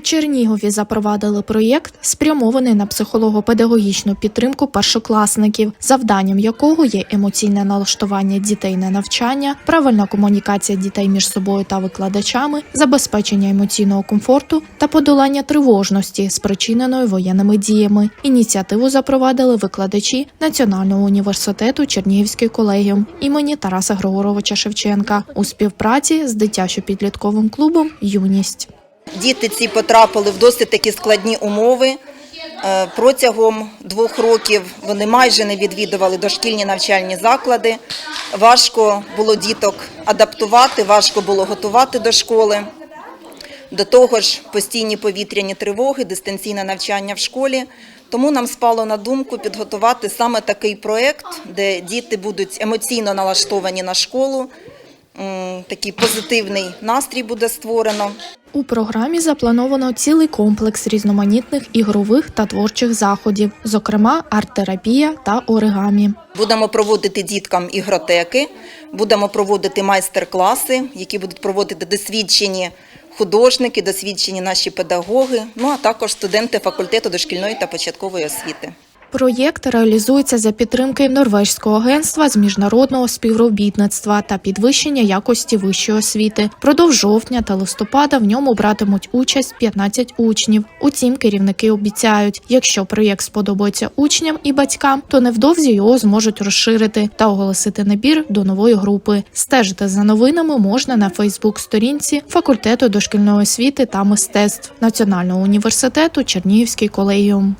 Чернігові запровадили проєкт, спрямований на психолого-педагогічну підтримку першокласників, завданням якого є емоційне налаштування дітей на навчання, правильна комунікація дітей між собою та викладачами, забезпечення емоційного комфорту та подолання тривожності, спричиненої воєнними діями. Ініціативу запровадили викладачі Національного університету Чернігівський колегіум імені Тараса Григоровича Шевченка у співпраці з дитячо-підлітковим клубом Юність. Діти ці потрапили в досить такі складні умови. Е, Протягом двох років вони майже не відвідували дошкільні навчальні заклади. Важко було діток адаптувати, важко було готувати до школи. До того ж, постійні повітряні тривоги, дистанційне навчання в школі. Тому нам спало на думку підготувати саме такий проєкт, де діти будуть емоційно налаштовані на школу. Такий позитивний настрій буде створено. У програмі заплановано цілий комплекс різноманітних ігрових та творчих заходів, зокрема арт-терапія та оригамі. Будемо проводити діткам ігротеки, будемо проводити майстер-класи, які будуть проводити досвідчені художники, досвідчені наші педагоги, ну а також студенти факультету дошкільної та початкової освіти. Проєкт реалізується за підтримки Норвезького агентства з міжнародного співробітництва та підвищення якості вищої освіти. Продовж жовтня та листопада в ньому братимуть участь 15 учнів. Утім, керівники обіцяють, якщо проєкт сподобається учням і батькам, то невдовзі його зможуть розширити та оголосити набір до нової групи. Стежити за новинами можна на Фейсбук-сторінці факультету дошкільної освіти та мистецтв Національного університету Чернігівський колегіум.